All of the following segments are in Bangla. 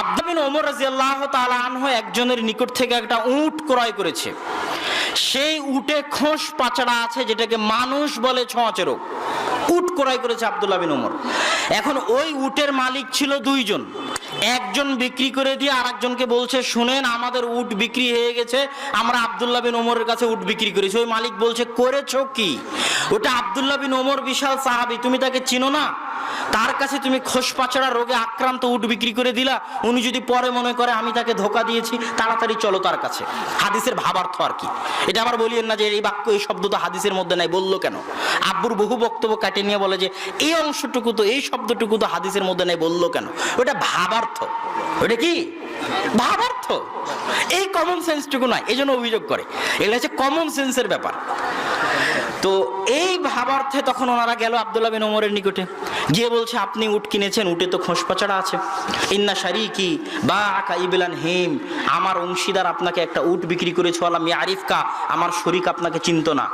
আব্দাবিন ওমর রাজিয়াল্লাহ তাআলা আনহু একজনের নিকট থেকে একটা উট ক্রয় করেছে। সেই উটে খোঁস পাচড়া আছে যেটাকে মানুষ বলে ছোঁয়াচেরক উট ক্রয় করেছে আব্দুল্লাহ বিন ওমর। এখন ওই উটের মালিক ছিল দুইজন। একজন বিক্রি করে দিয়ে আরেকজনকে বলছে, শুনেন, আমাদের উট বিক্রি হয়ে গেছে, আমরা আব্দুল্লাহ বিন ওমরের কাছে উট বিক্রি করেছি। ওই মালিক বলছে, করেছ কি? ওটা আব্দুল্লাহ বিন ওমর বিশাল সাহাবি, তুমি তাকে চিনো না? তার কাছে তুমি খোসপাচড়া রোগে আক্রান্ত উট বিক্রি করে দিলা, উনি যদি পরে মনে করে আমি তাকে ধোকা দিয়েছি, তাড়াতাড়ি চলো তার কাছে। হাদিসের ভাবার্থ আর কি। এটা আবার বলিয়েন না যে এই বাক্য, এই শব্দ তো হাদিসের মধ্যে নাই, বলল কেন? আব্বুর বহু বক্তব্য কাটে নিয়ে বলে যে, এই অংশটুকু তো, এই শব্দটুকু তো হাদিসের মধ্যে নাই, বলল কেন? ওটা ভাবার্থ। ওটা কি? ভাবার্থ। এই কমন সেন্সটুকু নয়, এই অভিযোগ করে। এগুলো হচ্ছে কমন সেন্সের ব্যাপার। তো এই ভাবার্থে তখন ওনারা গেল আবদুল্লাহ বিন ওমরের নিকটে। গিয়ে বলছে, আপনি উট কিনেছেন, উটে তো খোঁস পাচাড়া আছে। ইন্না সারি কি বা আকা ইবিলান হেম। আমার অংশীদার আপনাকে একটা উট বিক্রি করেছে আলাম আরিফকা, আমার শরিক আপনাকে চিনত না।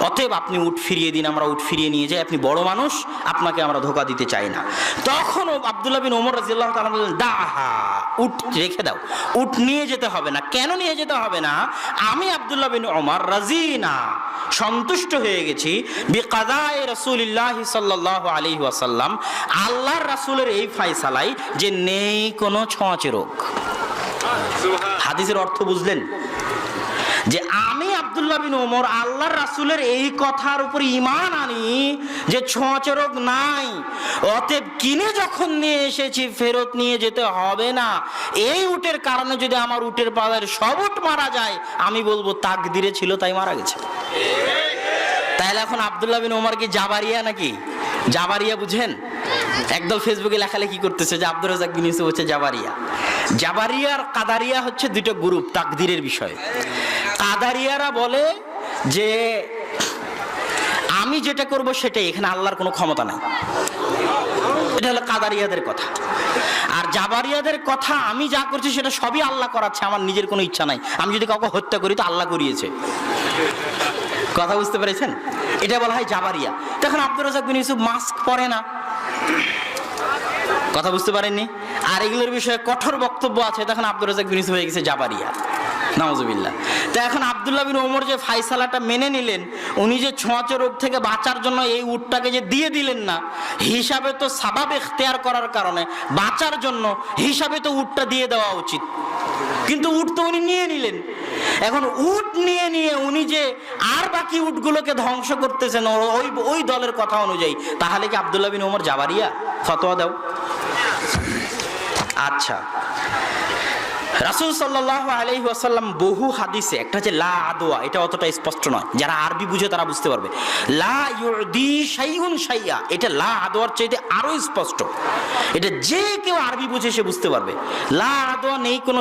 অতএব আপনি উট ফিরিয়ে দিন, আমরা উট ফিরিয়ে নিয়ে যাই। আপনি বড় মানুষ, আপনাকে আমরা ধোকা দিতে চাই না। তখন আবদুল্লাহ বিন ওমর রাজিয়াল্লাহ তাআলা বললেন, দাহা, উট রেখে দাও। উট নিয়ে যেতে হবে না। কেন নিয়ে যেতে হবে না? আমি আবদুল্লাহ বিন ওমর রাজিনা সন্তুষ্ট হয়ে গেছি বিকাদায় রসুলিল্লাহ সাল্লাহ আলী ওয়াসাল্লাম আল্লাহর রাসূলের এই ফায়সালাই যে নেই কোনো ছোঁয়াচে রোগ। হাদিসের অর্থ বুঝলেন? যে আমি আব্দুল্লাহ বিন ওমর আল্লাহর রাসূলের এই কথার উপর ইমান আনি যে ছোঁয়াচে রোগ নাই অতএব কিনে যখন নিয়ে এসেছি ফেরত নিয়ে যেতে হবে না। এই উটের কারণে যদি আমার উটের পায়ের সব উট মারা যায় আমি বলব তাকদিরে ছিল তাই মারা গেছে। তাহলে এখন আব্দুল্লাহ বিন ওমর কি জাবারিয়া নাকি? জাবারিয়া বুঝেন? একদল ফেসবুকে লেখালেখি করতেছে যে আব্দুল রাজাক বিন ইউসুফ হচ্ছে জাবারিয়া। জাবারিয়া আর কাদারিয়া হচ্ছে দুটো গ্রুপ তাকদিরের বিষয়। কাদারিয়ারা বলে যে, আমি যেটা করব সেটাই, এখানে আল্লাহর কোনো ক্ষমতা নাই। এটা হলো কাদারিয়াদের কথা। আর জাবারিয়াদের কথা, আমি যা করছি সেটা সবই আল্লাহ করাচ্ছে, আমার নিজের কোনো ইচ্ছা নাই। আমি যদি কাউকে হত্যা করি তো আল্লাহ করিয়েছে। কথা বুঝতে পেরেছেন? এটা বলা হয় জাবারিয়া। তখন আব্দুর রাজাক বিন ইউসুফ মাস্ক পরে না? কথা বুঝতে পারেননি? আর এগুলোর বিষয়ে কঠোর বক্তব্য আছে, তখন আব্দুর রাজাক বিন ইউসুফ হয়ে গেছে জাবারিয়া। নাউজুবিল্লাহ। তো এখন আব্দুল্লাহ বিন ওমর যে ফাইসালাটা মেনে নিলেন, উনি যে ছোঁয়াচে রোগ থেকে বাঁচার জন্য এই উটটাকে যে দিয়ে দিলেন না, হিসাবে তো সাবাব এখতেয়ার করার কারণে বাঁচার জন্য হিসাবে তো উটটা দিয়ে দেওয়া উচিত। কিন্তু উট তো উনি নিয়ে নিলেন। এখন উট নিয়ে নিয়ে উনি যে আর বাকি উটগুলোকে ধ্বংস করতেছেন ওই ওই দলের কথা অনুযায়ী, তাহলে কি আবদুল্লাহ বিন ওমর যাবারিয়া ফতোয়া দাও? আচ্ছা। রাসুল সাল্লাহ আলহি আসাল্লাম বহু হাদিসে, একটা হচ্ছে লা আদোয়া এটা অতটা স্পষ্ট নয়। যারা আরবি বুঝে তারা বুঝতে পারবে। লা শাইয়া, এটা লা আদোয়ার চাইতে স্পষ্ট। এটা যে কেউ আরবি বুঝে সে বুঝতে পারবে। লা আদোয়া নেই কোনো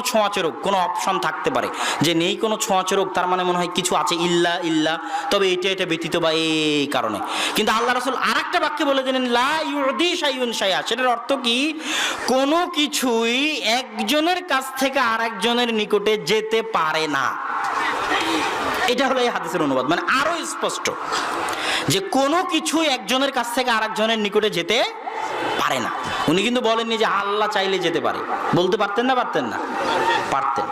কোনো অপশন থাকতে পারে। যে নেই কোনো ছোঁয়াচে তার মানে মনে হয় কিছু আছে ইল্লা ইল্লা, তবে এটা এটা ব্যতীত বা এই কারণে। কিন্তু আল্লাহ রাসুল আর একটা বাক্যে বলে দিলেন, লা ইউদি শাইউন শাইয়া, সেটার অর্থ কি? কোনো কিছুই একজনের কাছ থেকে আর একজনের নিকটে যেতে পারে না। এটা হলো এই হাদিসের অনুবাদ। মানে আরও স্পষ্ট যে কোনো কিছু একজনের কাছ থেকে আরেকজনের নিকটে যেতে পারে না। উনি কিন্তু বলেননি যে আল্লাহ চাইলে যেতে পারে। বলতে পারতেন না পারতেন না? পারতেন।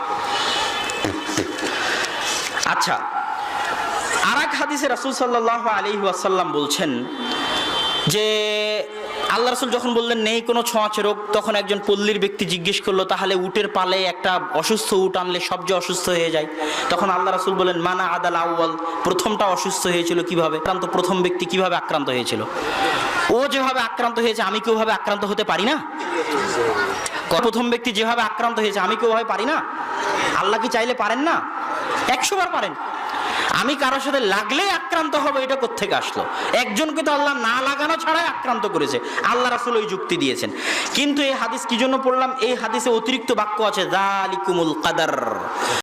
আচ্ছা আর এক হাদিসে রাসুল সাল্লাহ আলী ওয়াসাল্লাম বলছেন যে আল্লাহ রসুল যখন বললেন, নেই কোনো ছোঁয়াচে রোগ, তখন একজন পল্লীর ব্যক্তি জিজ্ঞেস করল, তাহলে উটের পালে একটা অসুস্থ উট আনলে সব যে অসুস্থ হয়ে যায়? তখন আল্লাহ রসুল বললেন, মানা আদাল আউ্বাল প্রথমটা অসুস্থ হয়েছিল কীভাবে? আক্রান্ত প্রথম ব্যক্তি কীভাবে আক্রান্ত হয়েছিল? ও যেভাবে আক্রান্ত হয়েছে, আমি কি ওভাবে আক্রান্ত হতে পারি না? প্রথম ব্যক্তি যেভাবে আক্রান্ত হয়েছে, আমি কি ওভাবে পারি না? আল্লাহ কি চাইলে পারেন না? একশো বার পারেন। আমি কারোর সাথে লাগলেই আক্রান্ত হবে, এটা কোথেকে আসলো? একজনকে তো আল্লাহ না লাগানো ছাড়াই আক্রান্ত করেছে। আল্লাহ রাসুল ওই যুক্তি দিয়েছেন। কিন্তু এই হাদিস কি জন্য পড়লাম? এই হাদিসে অতিরিক্ত বাক্য আছে জালিকুমুল কাদার।